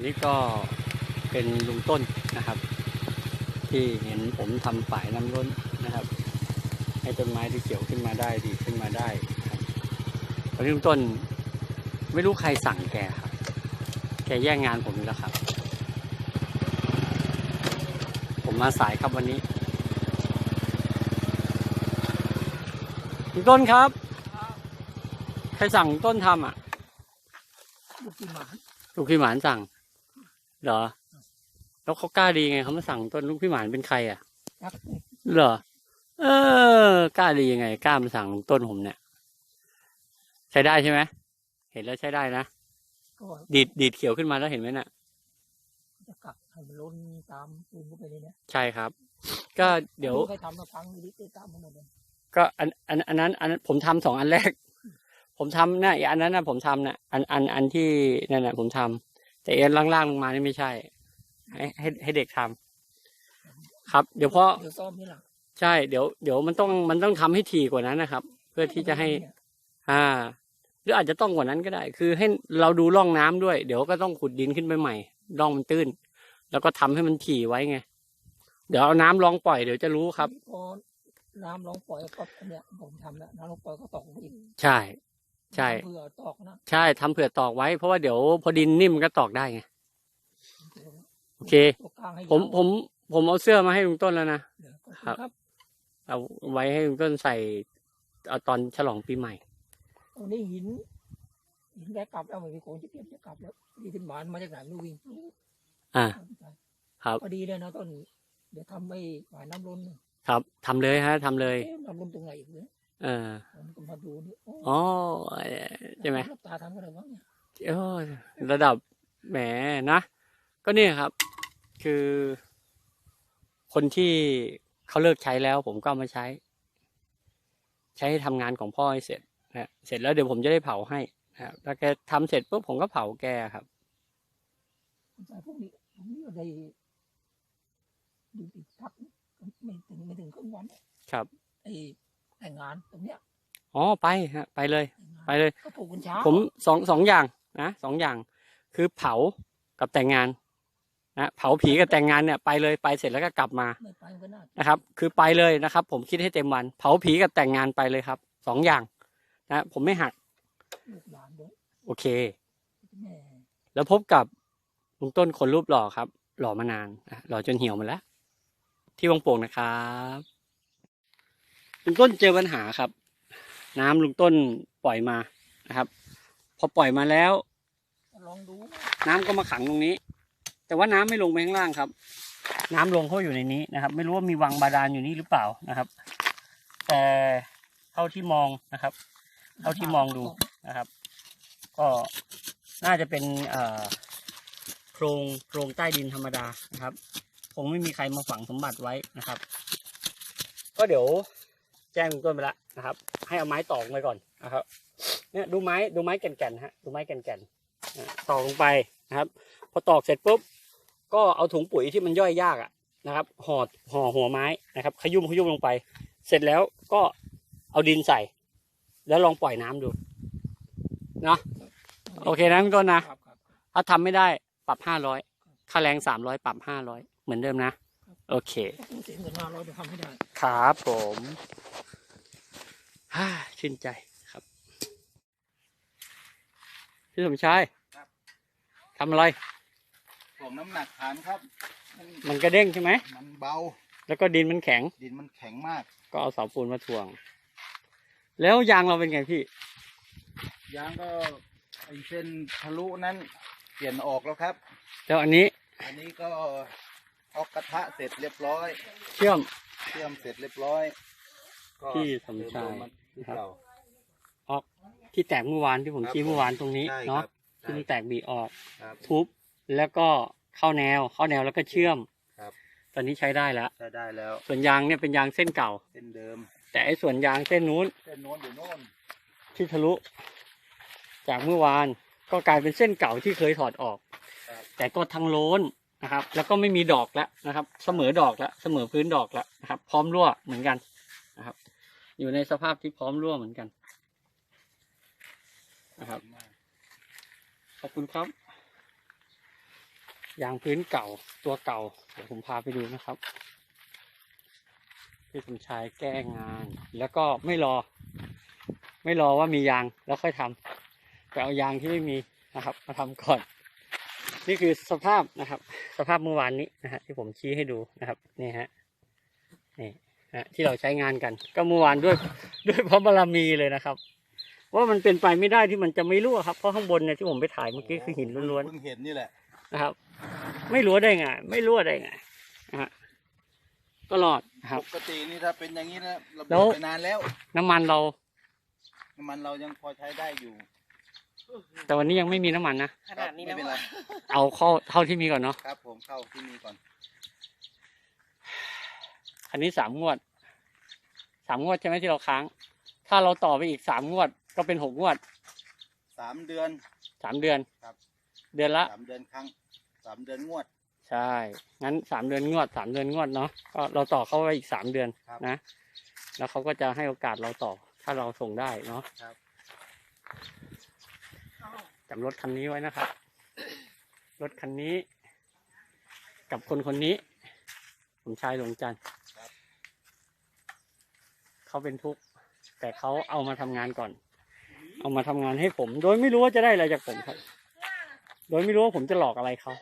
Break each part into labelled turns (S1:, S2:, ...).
S1: วันนี้ก็เป็นลุงต้นนะครับ ที่เห็นผมทำฝ่ายน้ำล้นนะครับ ให้ต้นไม้ที่เกี่ยวขึ้นมาได้ดีขึ้นมาได้นะครับวันนี้ลุงต้น ไม่รู้ใครสั่งแกครับแกแย่งงานผมอีกแล้วครับ ผมมาสายครับวันนี้ลุงต้นครับ ใครสั่งต้นทำอะ
S2: ลูกที่หมา
S1: ลูกพี่หมานสั่ง เหรอ แล้วเขากล้าดีไงเขามาสั่งต้นลูกพี่หมานเป็นใครอะ
S2: รัก
S1: เหรอ เออกล้าดียังไงกล้ามาสั่งต้นผมเนี่ย ใช้ได้ใช่ไหมเห็นแล้วใช้ได้นะ
S2: ก็
S1: ดีดดีดเขียวขึ้นมาแล้วเห็นไหมน่ะ
S2: จะกักให้มันล้นตามปูนเข้าไปเลยเนี่ย
S1: ใช่ครับ ก็เดี๋ยว
S2: ใครทำมาฟังไม่ได้ติดตามมาหมดเลย
S1: ก็อันอันอันนั้น อันนั้นผมทำสองอันแรก ผมทำนะอีกอันนั้นนะผมทำนะอันอันอันที่นั่นนะผมทำ แต่เอ็นล่างๆลงมานี่ไม่ใช่ ให้ให้ให้เด็กทำครับ เดี๋ยวพอ
S2: เดี๋ยวซ่อมนี่หลัง
S1: ใช่ เดี๋ยวเดี๋ยวมันต้องมันต้องทำให้ถี่กว่านั้นนะครับ เพื่อที่จะให้
S2: เนี่ย
S1: อ่า หรืออาจจะต้องกว่านั้นก็ได้ คือให้เราดูร่องน้ำด้วย เดี๋ยวก็ต้องขุดดินขึ้นไปใหม่ร่องมันตื้น แล้วก็ทำให้มันถี่ไว้ไง เดี๋ยวเอาน้ำลองปล่อยเดี๋ยวจะรู้ครับ
S2: พอน้ำลงปล่อยก็เนี่ยผมทำแล้วน้ำลงปล่อยก็ตอกลงไปอีก
S1: ใช่ ใช่
S2: เพื่อตอกนะ
S1: ใช่ทำเผื่อตอกไว้เพราะว่าเดี๋ยวพอดินนิ่มมันก็ตอกได้ไงโอเค
S2: ตัวกลางให้
S1: ผม
S2: ยาว
S1: ผม ผมเอาเสื้อมาให้ลุงต้นแล้วนะ
S2: เดี๋ยวขอบ
S1: ครั
S2: คุณ
S1: บ
S2: ครับ
S1: เอาไว้ให้ลุงต้นใส่เอาตอนฉลองปีใหม่
S2: วันนี้หินหินแกกลับแล้วไม่มีคนจะเก็บจะกลับแล้วดีขึ้นหมานมาจากไหนไม่รู้วิ่ง
S1: อ่า ครับ
S2: พอดีเลยนะต้น เดี๋ยวทำไม่หวายน้ำล้นเนี่ย
S1: ครับทำเลยฮะทำเลย
S2: เอ๊ะน้ำล้นตรงไหนอีกเนี่ย
S1: เออ
S2: ผมก็มาดูนี่โอ้
S1: อ๋อใช่ไหม
S2: รับตาทำกันเลยวะเนี่ย
S1: โอ้ยระดับแหมนะ ก็เนี่ยครับ คือ คนที่เขาเลิกใช้แล้ว ผมก็เอามาใช้ ใช้ให้ทำงานของพ่อให้เสร็จนะเสร็จแล้วเดี๋ยวผมจะได้เผาให้นะครับถ้าแกทำเสร็จปุ๊บผมก็เผาแกครับ
S2: แต่พวกนี้ผมนี่ก็ได้ดูอีกพักไม่ถึงไม่ถึงครึ่งวัน
S1: ครับ
S2: ไอ้ แต่งงานตรงเนี้ย
S1: อ๋อไปฮะไปเลย
S2: แต่งงาน
S1: ไปเลย
S2: ก็ปลูกกันเช้า
S1: ผมสองสองอย่างนะสองอย่าง คือเผากับแต่งงานนะเผาผีกับแต่งงานเนี่ยไปเลยไปเสร็จแล้วก็กลับมา
S2: ไม่ไปก็น่า
S1: นะครับ คือไปเลยนะครับ ผมคิดให้เต็มวัน เผาผีกับแต่งงานไปเลยครับสองอย่าง นะผมไม่หัก
S2: ลูกหลานด้วย
S1: โอเค
S2: แม่
S1: แล้วพบกับลุงต้นคนรูปหล่อครับ หล่อมานานอะหล่อจนเหี่ยวหมาแล้ว ที่วังโป่งนะครับ ลุงต้นเจอปัญหาครับ น้ำลุงต้นปล่อยมานะครับ พอปล่อยมาแล้ว
S2: ลองดู
S1: น้ำก็มาขังตรงนี้ แต่ว่าน้ำไม่ลงไปข้างล่างครับ น้ำลงเข้าอยู่ในนี้นะครับ ไม่รู้ว่ามีวังบาดาลอยู่นี่หรือเปล่านะครับ แต่เท่าที่มองนะครับ เท่าที่มองดูนะครับ ก็น่าจะเป็นเอ่อโพรงโพรงใต้ดินธรรมดานะครับ คงไม่มีใครมาฝังสมบัติไว้นะครับ ก็เดี๋ยว แจ้งลุงต้นไปแล้วนะครับ ให้เอาไม้ตอกไว้ก่อนนะครับ เนี่ยดูไม้ดูไม้แก่นๆฮะดูไม้แก่นๆอะตอกลงไปนะครับ พอตอกเสร็จปุ๊บก็เอาถุงปุ๋ยที่มันย่อยยากอะนะครับห่อห่อหัวไม้นะครับ ขยุ่มขยุ่มลงไป เสร็จแล้วก็เอาดินใส่ แล้วลองปล่อยน้ำดูเนาะโอเคนะคุณต้นนะ
S2: ครับครับ
S1: ถ้าทำไม่ได้ปรับห้าร้อยค่าแรงสามร้อยปรับห้าร้อยเหมือนเดิมนะ โอเค
S2: ต้องเสียเงินห้าร้อยจะทำให้ได้
S1: ครับผม ฮ่าชื่นใจครับพี่สมชาย
S3: ครับ
S1: ทำอะไร
S3: ถ่วงน้ำหนักฐานครับ มัน
S1: มันกระเด้งใช่ไหม
S3: มันเบา
S1: แล้วก็ดินมันแข็ง
S3: ดินมันแข็งมาก
S1: ก็เอาเสาปูนมาถ่วง แล้วยางเราเป็นไงพี่
S3: ยางก็ไอเส้นทะลุนั้นเปลี่ยนออกแล้วครับ
S1: แล้วอันนี้
S3: อันนี้ก็ออกกระทะเสร็จเรียบร้อย
S1: เชื่อม
S3: เชื่อมเสร็จเรียบร้อย ก็
S1: พี่สมชาย
S3: เติล งที่เก่า
S1: ออกที่แตกเมื่อวานที่ผม
S3: ครับ
S1: ชี้เมื่อวานตรงนี้
S3: ใช่ค
S1: เนาะ
S3: รับ
S1: ที่มันแตกบีออก
S3: ครับ
S1: ทุบแล้วก็เข้าแนว เข้าแนวแล้วก็เชื่อม
S3: ครับ
S1: ตอนนี้ใช้ได้แล้ว
S3: ใช้ได้แล้ว
S1: ส่วนยางเนี่ยเป็นยางเส้นเก่า
S3: เส้นเดิม
S1: แต่ไอ้ส่วนยางเส้นนู้น
S3: เส้นโน้นอยู่โน่น
S1: ที่ทะลุ จากเมื่อวานก็กลายเป็นเส้นเก่าที่เคยถอดออก
S3: ครับ
S1: แต่ก็ทั้งโล้นนะครับ แล้วก็ไม่มีดอกแล้วนะครับ เสมอดอกแล้วเสมอพื้นดอกแล้วนะครับ พร้อมรั่วเหมือนกันนะครับ อยู่ในสภาพที่พร้อมรั่วเหมือนกันนะครับ ขอบคุณครับ ยางพื้นเก่าตัวเก่า เดี๋ยวผมพาไปดูนะครับพี่สมชายแก้งาน แล้วก็ไม่รอ ไม่รอว่ามียางแล้วค่อยทำแต่เอายางที่ไม่มีนะครับ มาทำก่อน นี่คือสภาพนะครับ สภาพเมื่อวานนี้นะฮะที่ผมชี้ให้ดูนะครับ นี่ฮะนี่ ฮะที่เราใช้งานกัน ก็เมื่อวานด้วยด้วยพระบารมีเลยนะครับ ว่ามันเป็นไปไม่ได้ที่มันจะไม่รั่วครับเพราะข้างบนเนี่ยที่ผมไปถ่ายเมื่อกี้คือหินล้วน
S3: เพิ่งเห็นนี่แหละ
S1: ๆนะครับ ไม่รั่วได้ไงไม่รั่วได้ไงนะฮะก็รอดนะครับ
S3: ปกตินี่ถ้าเป็นอย่างนี้นะเรา
S1: แล้ว
S3: ไปนานแล้ว
S1: น้ำมันเรา
S3: น้ำมันเรายังพอใช้ได้อยู่
S1: แต่วันนี้ยังไม่มีน้ำมันนะ
S2: ขนาดนี้
S3: ไม่
S2: แล้ว
S3: เป็นไร
S2: อะ
S1: เอาเข้าเท่าที่มีก่อนเนาะ
S3: ครับผมเข้าที่นี่ก่อน
S1: คันนี้สามงวดสามงวดใช่ไหมที่เราค้าง ถ้าเราต่อไปอีกสามงวด ก็เป็นหกงวด
S3: สามเดือน
S1: สามเดือน
S3: ครับ
S1: เดือนละ
S3: สามเดือนครั้งสามเดือนงวด
S1: ใช่ งั้นสามเดือนงวดสามเดือนงวดเนาะก็เราต่อเข้าไปอีกสามเดือน
S3: ครับ
S1: นะ แล้วเขาก็จะให้โอกาสเราต่อ ถ้าเราส่งได้เนาะ
S3: ครับ
S1: จำรถคันนี้ไว้นะครับ รถคันนี้ กับคนคนนี้ ผมชายหลวงจันทร์
S3: ครับ
S1: เขาเป็นทุกข์แต่เขาเอามาทำงานก่อน เอามาทำงานให้ผม โดยไม่รู้ว่าจะได้อะไรจากผมครับ โดยไม่รู้ว่าผมจะหลอกอะไรเขา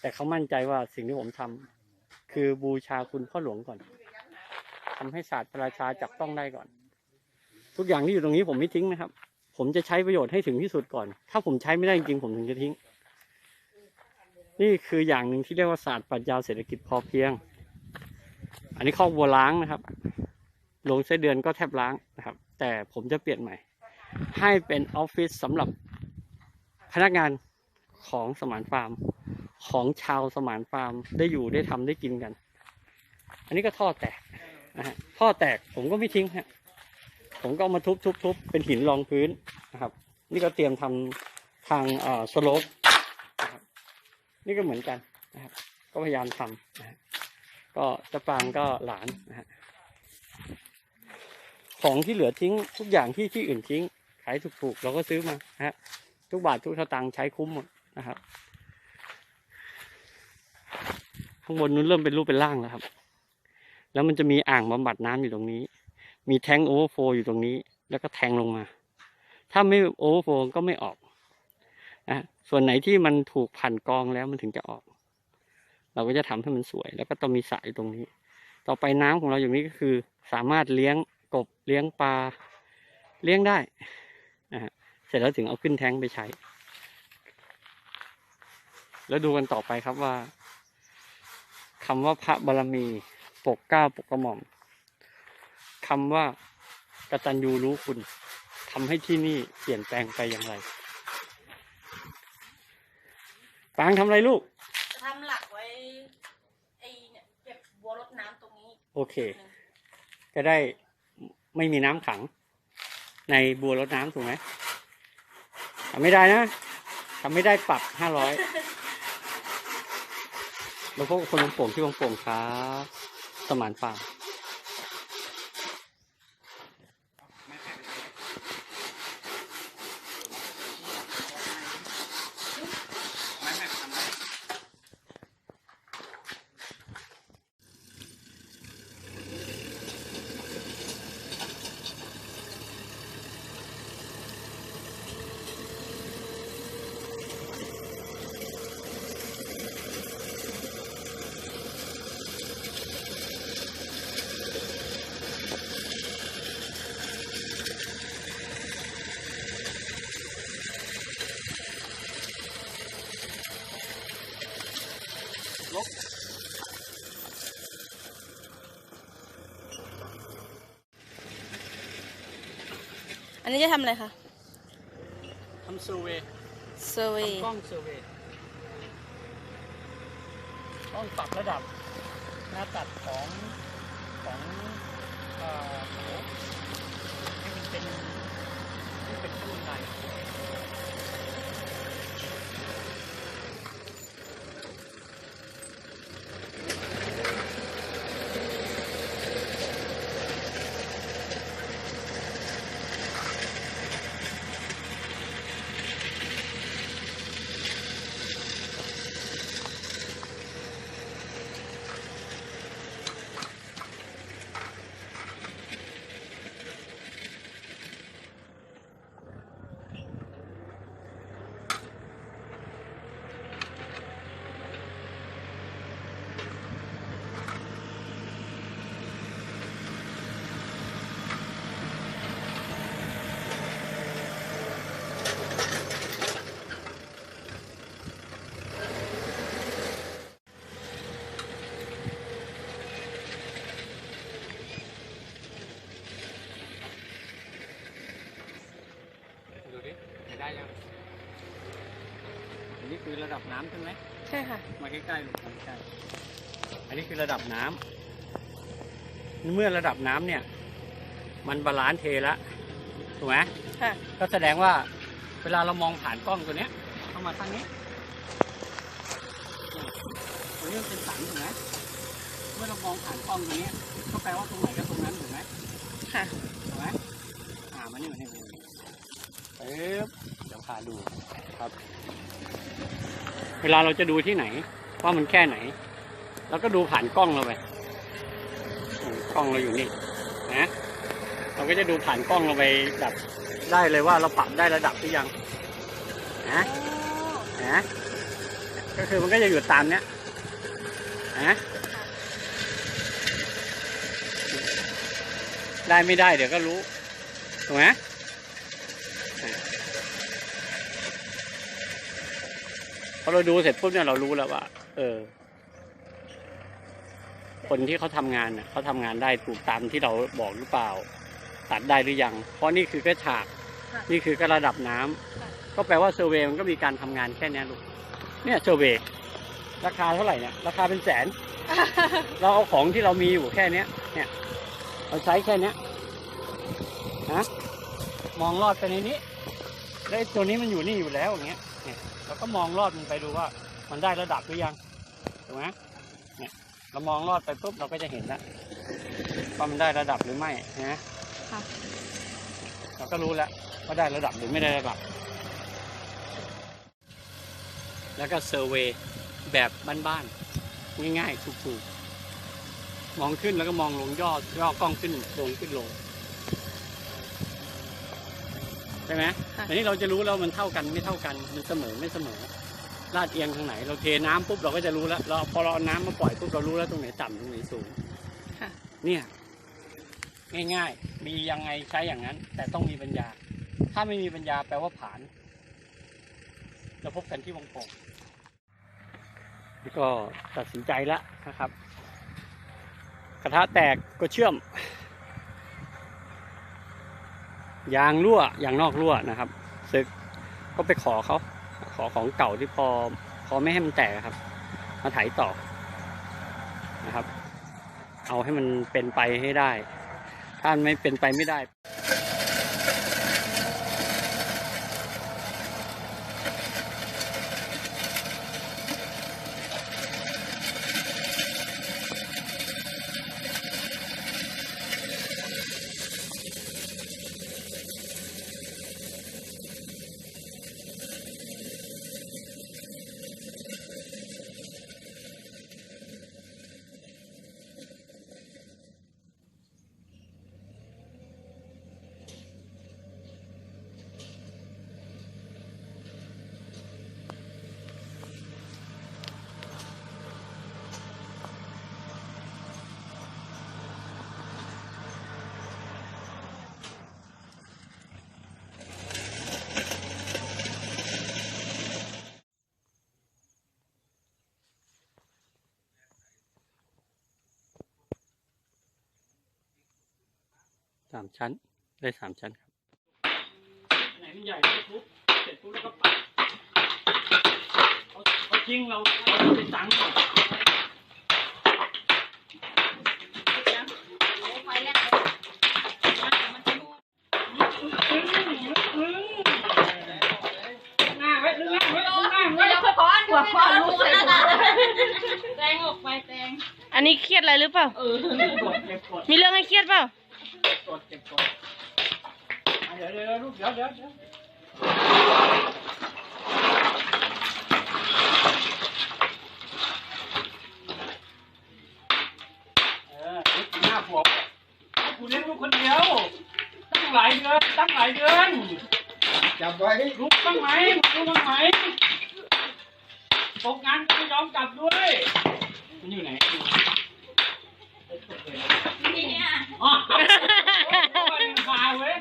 S1: แต่เขามั่นใจว่าสิ่งที่ผมทำคือบูชาคุณพ่อหลวงก่อนทำให้ศาสตร์ประราชาจับต้องได้ก่อน ทุกอย่างที่อยู่ตรงนี้ผมไม่ทิ้งนะครับ ผมจะใช้ประโยชน์ให้ถึงที่สุดก่อน ถ้าผมใช้ไม่ได้จริงผมถึงจะทิ้ง นี่คืออย่างหนึ่งที่เรียกว่าศาสตร์ปรัชญาเศรษฐกิจพอเพียง อันนี้ข้อกวัวล้างนะครับลงไส้เดือนก็แทบล้างนะครับ แต่ผมจะเปลี่ยนใหม่ ให้เป็นออฟฟิศสำหรับพนักงานของสมานฟาร์ม ของชาวสมานฟาร์มได้อยู่ได้ทำได้กินกัน อันนี้ก็ท่อแตกนะฮะท่อแตกผมก็ไม่ทิ้งฮะผมก็เอามาทุบทุบทุบเป็นหินรองพื้นนะครับ นี่ก็เตรียมทำทางเอ่อสโลปนี่ก็เหมือนกันนะครับก็พยายามทำนะฮะ ก็เจะปางก็หลานนะฮะของที่เหลือทิ้งทุกอย่างที่ที่อื่นทิ้ง ขายถูกๆเราก็ซื้อมาฮะทุกบาททุกสตางค์ใช้คุ้มหมดนะครับ ข้างบนนู้นเริ่มเป็นรูปเป็นร่างแล้วครับ แล้วมันจะมีอ่างบำบัดน้ำอยู่ตรงนี้ มีแทงโอเวอร์โฟอยู่ตรงนี้ แล้วก็แทงลงมา ถ้าไม่โอเวอร์โฟก็ไม่ออกนะส่วนไหนที่มันถูกผ่านกองแล้วมันถึงจะออก เราก็จะทำให้มันสวย แล้วก็ต้องมีสระอยู่ตรงนี้ ต่อไปน้ำของเราอย่างนี้ก็คือ สามารถเลี้ยงกบเลี้ยงปลาเลี้ยงได้นะฮะเสร็จแล้วถึงเอาขึ้นแท้งไปใช้ แล้วดูกันต่อไปครับว่าคำว่าพระบารมีปกเก้าปกกระหม่อมคำว่ากตัญญูรู้คุณทำให้ที่นี่เปลี่ยนแปลงไปอย่างไรฟางทำอะไรลูก
S2: ทำหลักไว้ไอเนี่ยเก็บบัวรดน้ำตรงนี้
S1: โอ เค จะได้ไม่มีน้ำขัง ในบัวรดน้ำถูกไหมทำไม่ได้นะทำไม่ได้ปรับห้าร้อยแล้วพบกับคนลงโป่งที่ลงโป่งครับสมานฟาร์ม
S4: นนี้จะทำอะไรคะ
S1: ทำเซอร์เวย์
S4: เซอร์เวย์
S1: กล้องเซอร์เวย์ต้องปรับระดับหน้าตัดของของเอ่อโถให้มันเป็นให้เป็นขึ้นบันได คือระดับน้ำใช่ไหม
S4: ใช่ค่ะ
S1: มาใกล้ๆลูกมาใกล้ๆอันนี้คือระดับน้ำเมื่อระดับน้ำเนี่ย มันบาลานซ์เทละถูกไหม
S4: ค่ะ
S1: ก็แสดงว่าเวลาเรามองผ่านกล้องตัวเนี้ย เข้ามาทางนี้ตัวนี้มันเป็นสันถูกไหมเมื่อเรามองผ่านกล้องตัวเนี้ยก็แปลว่าตรงไหนก็ตรงนั้นถูกไหม
S4: ค่ะ
S1: ถูกไหมอ่ามานี่มานี่มานี่ปึ๊บเดี๋ยวพาดูครับ เวลาเราจะดูที่ไหน ว่ามันแค่ไหนเราก็ดูผ่านกล้องเราไปกล้องเราอยู่นี่นะเราก็จะดูผ่านกล้องเราไปแบบได้เลยว่าเราปรับได้ระดับหรือยังนะนะก็คือมันก็จะอยู่ตามเนี้ยนะได้ไม่ได้เดี๋ยวก็รู้ถูกไหมอะ พอเราดูเสร็จปุ๊บเนี่ยเรารู้แล้วว่า เออ คนที่เขาทำงานน่ะเขาทำงานได้ถูกตามที่เราบอกหรือเปล่า ตัดได้หรือยัง เพราะนี่คือแค่ฉาก
S4: ค่ะ
S1: นี่คือก็ระดับน้ำ
S4: ค่ะ
S1: ก็แปลว่าเซอร์เวย์มันก็มีการทำงานแค่เนี้ยลูกเนี่ยเซอร์เวย์ราคาเท่าไหร่เนี่ยราคาเป็นแสน เราเอาของที่เรามีอยู่แค่เนี้ย เนี่ยเราใช้แค่เนี้ยฮะมองลอดไปในนี้แล้วไอ้ตัวนี้มันอยู่นี่อยู่แล้วอย่างเงี้ย เนี่ยเราก็มองลอดมันไปดูว่ามันได้ระดับหรือยังถูกไหมเนี่ยเรามองลอดไปปุ๊บเราก็จะเห็นแล้วว่ามันได้ระดับหรือไม่นะ
S4: ค่ะ
S1: เราก็รู้แล้วว่าได้ระดับหรือไม่ได้ระดับ แล้วก็เซอร์เวย์แบบบ้านๆง่ายๆถูกๆมองขึ้นแล้วก็มองลงย่อย่อกล้องขึ้นลงขึ้นลงใช่ไหม
S4: ค่ะ
S1: อันนี้เราจะรู้แล้วมันเท่ากันไม่เท่ากัน มันเสมอไม่เสมอ ลาดเอียงทางไหน เราเทน้ำปุ๊บเราก็จะรู้แล้วเราพอเราเอาน้ำมาปล่อยปุ๊บเรารู้แล้วตรงไหนต่ำตรงไหนสูง
S4: ค่ะ
S1: เนี่ยง่ายๆ มียังไงใช้อย่างนั้น แต่ต้องมีปัญญา ถ้าไม่มีปัญญาแปลว่าผ่าน เราพบกันที่วงโป่งนี่ก็ตัดสินใจแล้วนะครับ กระทะแตกก็เชื่อม ยางรั่วยางนอกรั่วนะครับซึกก็ไปขอเขาขอของเก่าที่พอพอไม่ให้มันแตกครับ มาถ่ายต่อนะครับ เอาให้มันเป็นไปให้ได้ ถ้ามันไม่เป็นไปไม่ได้ามชั้น ได้สามชั้นครับไหนมันใหญ่ก็ทุบเสร็จปุ๊บแล้วก็ปัดเขาเขาจริงเราเราต้องไปตังค์ก่อนหน้าไว้ลึกหน้าไว้ลึกหน้าไว้
S5: หัวพ่อลูกใส่หัวแตงออกไปแตง
S4: อันนี้เครียดอะไรหรือเปล่า
S1: เก็บกดเก็บกด
S4: มีเรื่องให้เครียดเปล่า
S1: เก็บกดเก็บกดอะเดี๋ยวเดี๋ยวเดี๋ยวลูกเดี๋ยวเดี๋ยวเดี๋ยวเออนี่คือหน้าผมกูเลี้ยงลูกคนเดียว ตั้งหลายเดือน ตั้งหลายเดือน
S3: จับไว้
S1: รู้บ้างไหมรู้บ้างไหมตกงานก็ไม่ยอมกลับด้วย มันอยู่ไหน
S5: นี่เนี่ย
S1: อ๋อไปพาเว้ย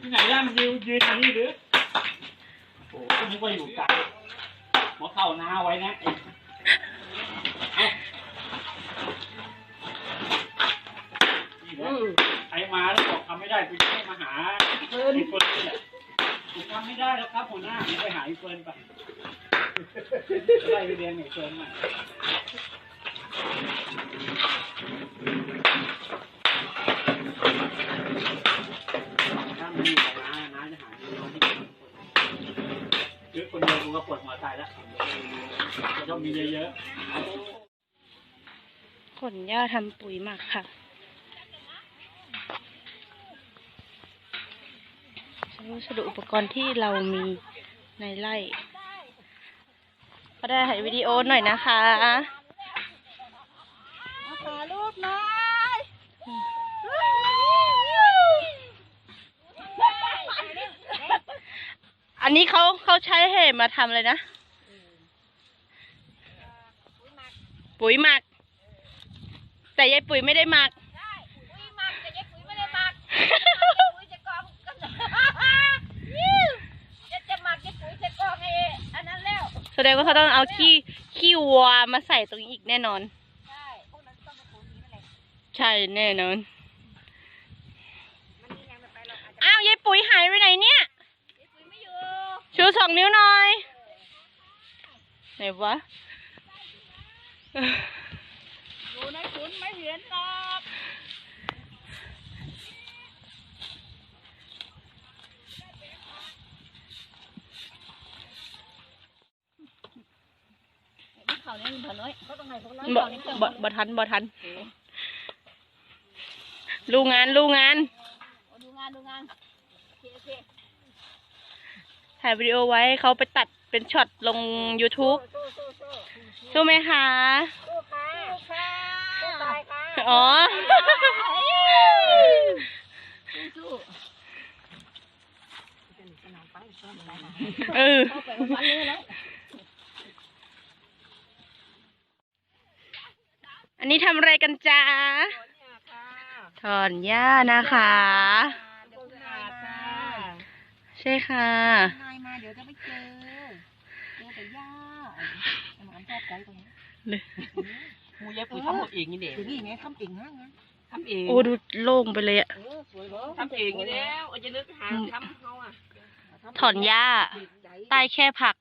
S1: ที่ไหนล่ะ มันยืนยืนอย่างนี้หรือโอ้โหนึกว่าอยู่ไกลหมอเข้าหน้าไว้นะไอ้เอ้านี่นะใครมาแล้วบอกทำไม่ได้กูจะให้มาหาไอ้เฟิร์นนี่แหละกูทำไม่ได้แล้วครับหัวหน้าผมไปหาไอ้เฟิร์นไปไล่ไปเรียนไหนเชิญมาถ้า มีเยอะๆ
S4: ขนหญ้าทำปุ๋ยหมักค่ะใช้วัสดุอุปกรณ์ที่เรามีในไร่ก็ได้ถ่ายวิดีโอหน่อยนะคะ
S5: ขอรูปหน่อย
S4: อันนี้เขาเขาใช้เหมาทำอะไรนะ ปุ๋ยหมัก แต่ยายปุ๋ยไม่ได้หมัก
S5: ปุ๋ยหมักแต่ยังปุ๋ยไม่ได้หมักปุ๋ยจะกองกันจะจะหมักจะปุ๋ยจะกองไอ้อันนั้นแล้ว
S4: แสดงว่าเขาต้องเอาขี้ขี้วัวมาใส่ตรงนี้อีกแน่นอน
S5: ใช่พวกนั้นต้องมาปุ๋ยนี้นั่นแหละ
S4: ใช่แน่นอน
S5: มันมียังไม่ไปหรอกอาจจะ
S4: อ้าวยายปุ๋ยหายไปไหนเนี่ย
S5: ปุ๋ยไม่อยู่
S4: ชูสองนิ้วหน่อยไหนวะ
S5: อยู่ในขุนไม่เห็นหรอกเขาเนี่ยมันน้อยเขาต้องให้เขาน้อย
S4: บ่
S5: เขานี่เครื่อง
S4: บ่บ่ทันบ่ทันลูกงานลูกงาน
S5: ดูงานดูงานโอเคโอเค
S4: ถ่ายวิดีโอไว้เขาไปตัด เป็นช็อตลง YouTube
S5: สู้สู้สู้
S4: สู้ไหมคะ
S5: สู้ค่ะสู้ค่ะสู้ตายค่ะ
S4: อ๋อ
S5: สู้
S4: เออ
S5: เข้าไปวันนี้แล้ว
S4: อันนี้ทำอะไรกันจ๊ะถอนหญ้านะคะ
S5: เดี๋ยวคุณนายมา
S4: ใช่ค่ะ
S5: นายมาเดี๋ยวจะไม่เจอเจอแต่ย่าไอ้หมานชอบใจตรงนี้
S1: หมูยายปุ๋ยทำหมดเองนี่เด็ก
S5: เดี๋ยวนี้ไงทำเองนะไง
S1: ทำเอง
S4: โอ้ดูโล่งไปเลยอะ
S5: เออสวยเหรอ
S1: ทำเองนี่แหละ
S5: เอาจะนึกหาทำเขาอะ
S4: ถอนหญ้าใต้แค่ผัก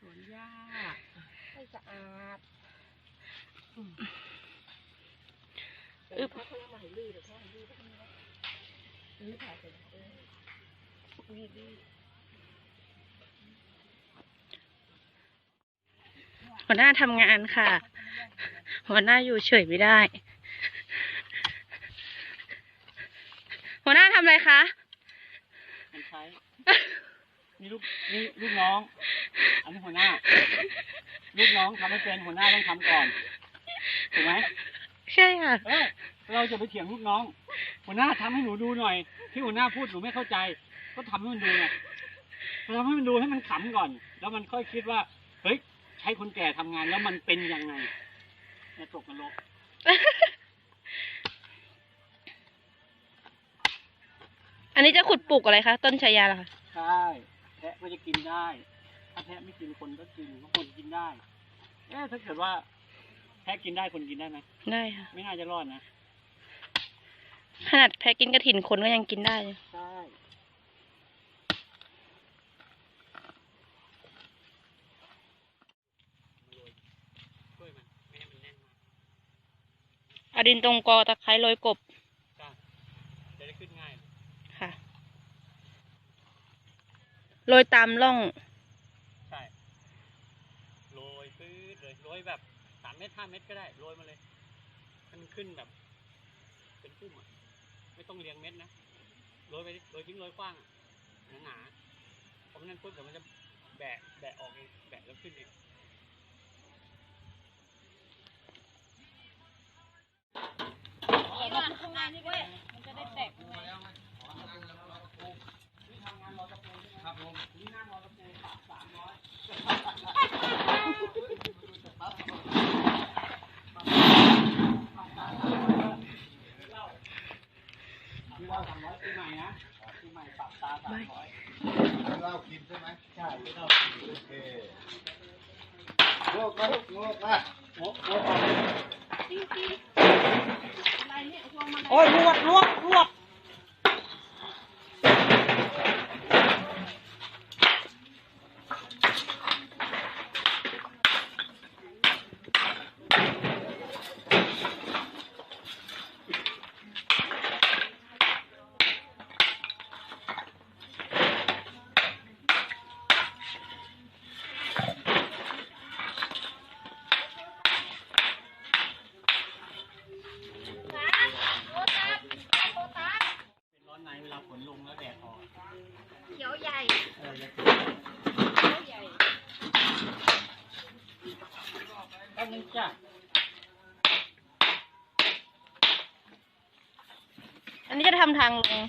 S5: สวนหญ้าให้สะอาด
S4: อึ๊บ
S5: เขาเขายังมาให้ลื้อเดี๋ยวเขาให้ลื้อพวกนี้นะลื้อถ่ายเสร็จเออลื้อลื้อ
S4: หัวหน้าทำงานค่ะ หัวหน้าอยู่เฉยไม่ได้ หัวหน้าทำอะไรคะ
S1: มันใช้นี่ลูกนี่ลูกน้อง อันนี้หัวหน้า ลูกน้องทำให้เป็นหัวหน้าต้องทำก่อน ถูกไหม
S4: ใช่ค่ะ
S1: เออเราจะไปเถียงลูกน้อง หัวหน้าทำให้หนูดูหน่อย ที่หัวหน้าพูดหนูไม่เข้าใจ ก็ทำให้มันดูไงทำให้มันดูให้มันขำก่อน แล้วมันค่อยคิดว่า เฮ้ย ใช้คนแก่ทำงานแล้วมันเป็นยังไงจะตกนรก
S4: อันนี้จะขุดปลูกอะไรคะ ต้นชายาเหรอคะ
S1: ใช่แพะก็จะกินได้ ถ้าแพะไม่กินคนก็กินเพราะคนกินได้ เอ๊ะถ้าเกิดว่า แพะกินได้คนกินได้ไหม
S4: ได้ค่ะ
S1: ไม่น่าจะรอดนะ
S4: ขนาดแพ้กินกระถินคนก็ยังกินได้เลย
S1: ใช่ ช่วยมันไม่ให้มันแน่นมาก
S4: เอา ดินตรงกอตะไคร้โรยกบ
S1: ใช่จะได้ขึ้นง่าย
S4: ค่ะ โรยตามร่อง
S1: ใช่ โรยปื๊ดเลยโรยแบบสามเมตรห้าเมตรก็ได้ โรยมาเลยให้มันขึ้นแบบ เป็นพุ่มอะ ไม่ต้องเรียงเม็ดนะ โรยไปดิโรยทิ้งโรยกว้างอะหนาๆเพราะฉะนั้นปุ๊บเดี๋ยวมันจะแบะแบะออกเอง แบะแล้วขึ้นเอง
S5: Thank you.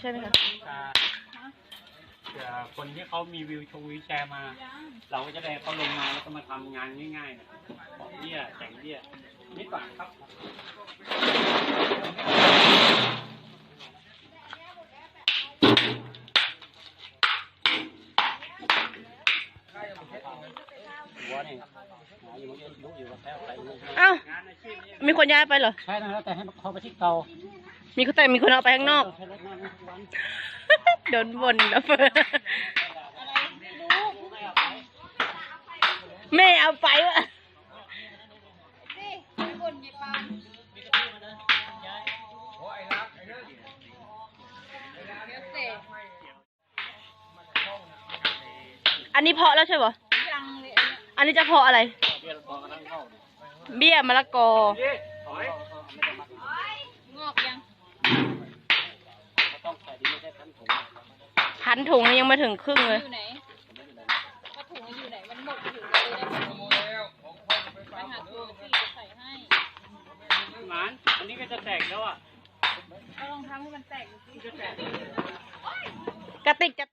S5: ใช่
S3: ไหมคะ
S1: อ่าเผื่อคนที่เขามีวิวชงวิวแชร์มา เราก็จะได้เขาลงมาแล้วก็มาทำงานง่ายๆนะขอเบี้ยแต่งเบี้ยนิดกว่าครับ หัวเนี่ยหาอยู่มันก็ยุอยู่กับแท้ไปเลย
S4: อ้าว
S1: งานอาชีพนี้
S4: มีคนย้ายไปเหรอ
S1: ใช่นะครับแต่ให้เขาไปที่เก่า
S4: มีคนแต่มีคนเอาไปข้างนอก
S1: ใช้รถมาทุกวัน
S4: โดนบ่นแล้วเฟิร์นแม่เอาไปวะอันนี้เพาะแล้วใช่ปะ
S5: ยังเลย
S4: อันนี้จะเพาะอะไร
S1: เบี้ยละกอกระทั่งเข้า
S4: เบี้ยมะละกอ พันถุงยังไม่ถึงครึ่งเลย
S5: อยู่ไหนผ้าถุงมันอยู่ไหน มันหมดอยู่เลยนะไปหาตัวที่จะใส่ให้
S1: หมาน อันนี้ก็จะแตกแล้วอะ
S5: ก็ลองทำให้มันแตกดูสิ
S1: จะแตก
S4: กระติกจะแตก